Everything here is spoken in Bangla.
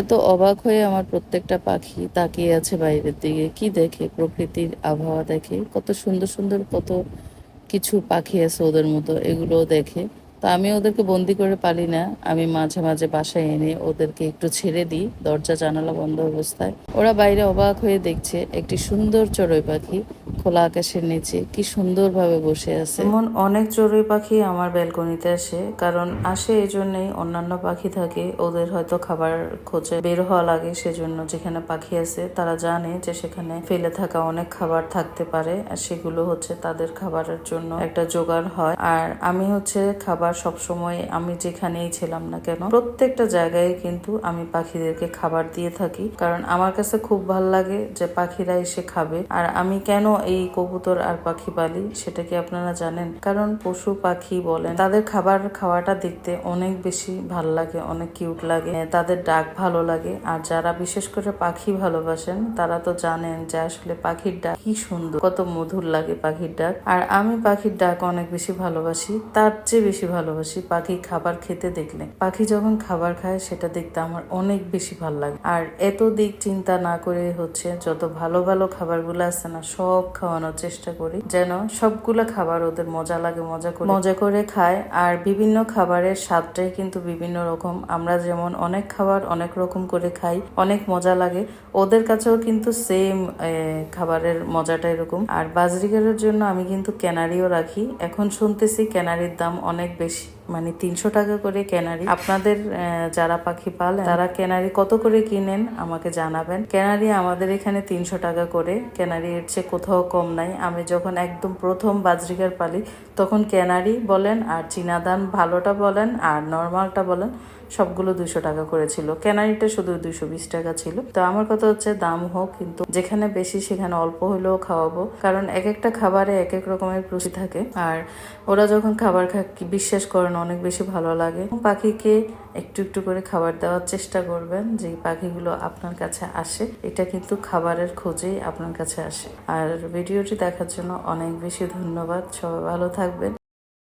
এত অবাক হয়ে আমার প্রত্যেকটা পাখি তাকিয়ে আছে বাইরের দিকে। কি দেখে? প্রকৃতির আবহাওয়া দেখে। কত সুন্দর সুন্দর কত কিছু পাখি আছে ওদের মতো, এগুলোও দেখে। তো আমি ওদেরকে বন্দি করে পালি না। আমি মাঝে মাঝে বাসায় এনে ওদেরকে একটু ছেড়ে দিই, দরজা জানালা বন্ধ অবস্থায়। ওরা বাইরে অবাক হয়ে দেখছে একটি সুন্দর চড়ুই পাখি। খোলা আকাশের নিচে, কি সুন্দরভাবে বসে আছে। এমন অনেক চড়ুই পাখি আমার ব্যালকনিতে আসে, কারণ আসে এই জন্যই অন্যান্য পাখি থাকে, ওদের হয়তো খাবার খোঁজে বের হওয়া লাগে সেজন্য যেখানে পাখি আছে তারা জানে যে সেখানে ফেলে থাকা অনেক খাবার থাকতে পারে, আর সেগুলো হচ্ছে তাদের খাবারের জন্য একটা জোগাড় হয়। আর আমি হচ্ছে খাবার সব সময় আমি যেখানেই ছিলাম না কেন, প্রত্যেকটা জায়গায় কিন্তু আমি পাখিদেরকে খাবার দিয়ে থাকি, কারণ আমার কাছে খুব ভালো লাগে যে পাখিরা এসে খাবে। আর আমি কেন এই কবুতর আর পাখি পালি সেটা কি আপনারা জানেন? কারণ পশু পাখি বলেন, তাদের খাবার খাওয়াটা দেখতে অনেক বেশি ভালো লাগে, অনেক কিউট লাগে, তাদের ডাক ভালো লাগে। আর যারা বিশেষ করে পাখি ভালোবাসেন, তারা তো জানেন যে আসলে পাখির ডাক কি সুন্দর, কত মধুর লাগে পাখির ডাক। আর আমি পাখির ডাক অনেক বেশি ভালোবাসি, তার চেয়ে বেশি ভালোবাসি পাখি খাবার খেতে দেখলে। পাখি যখন খাবার খায়, সেটা দেখতে আমার অনেক বেশি ভালো লাগে। আর এত দিক চিন্তা না করে হচ্ছে, যত ভালো ভালো খাবারগুলো আছে না, সব খাওয়ানোর চেষ্টা করি, যেন সবগুলো খাবার ওদের মজা লাগে, মজা করে। মজা করে খায়, আর বিভিন্ন খাবারের স্বাদটাই কিন্তু বিভিন্ন রকম। আমরা যেমন অনেক খাবার অনেক রকম করে খাই, অনেক মজা লাগে। ওদের কাছেও কিন্তু সেম খাবারের মজাটা এরকম। আর বাজরিগারের জন্য আমি কিন্তু ক্যানারিও রাখি। এখন শুনতেছি ক্যানারির দাম অনেক বেশি। মানে তিনশো টাকা করে ক্যানারি। আপনাদের যারা পাখি পাল, তারা ক্যানারি কত করে কিনেন আমাকে জানাবেন। ক্যানারি আমাদের এখানে তিনশো টাকা করে। ক্যানারি এর চেয়ে কোথাও কম নাই। আমি যখন একদম প্রথম বাজরিকার পালি, তখন ক্যানারি বলেন আর চীনাদান ভালোটা বলেন আর নর্মালটা বলেন সবগুলো দুইশো টাকা করে ছিল ক্যানারিটা শুধু দুইশো বিশ টাকা ছিল। তো আমার কথা হচ্ছে দাম হোক, কিন্তু যেখানে বেশি সেখানে অল্প হলেও খাওয়াবো। কারণ এক একটা খাবারে এক এক রকমের রুচি থাকে। আর ওরা যখন খাবার কি বিশ্বাস করেন, অনেক বেশি ভালো লাগে। পাখিকে একটু একটু করে খাবার দেওয়ার চেষ্টা করবেন যে পাখিগুলো আপনার কাছে আসে। এটা কিন্তু খাবারের খোঁজেই আপনার কাছে আসে। আর ভিডিওটি দেখার জন্য অনেক বেশি ধন্যবাদ। সবাই ভালো থাকবেন।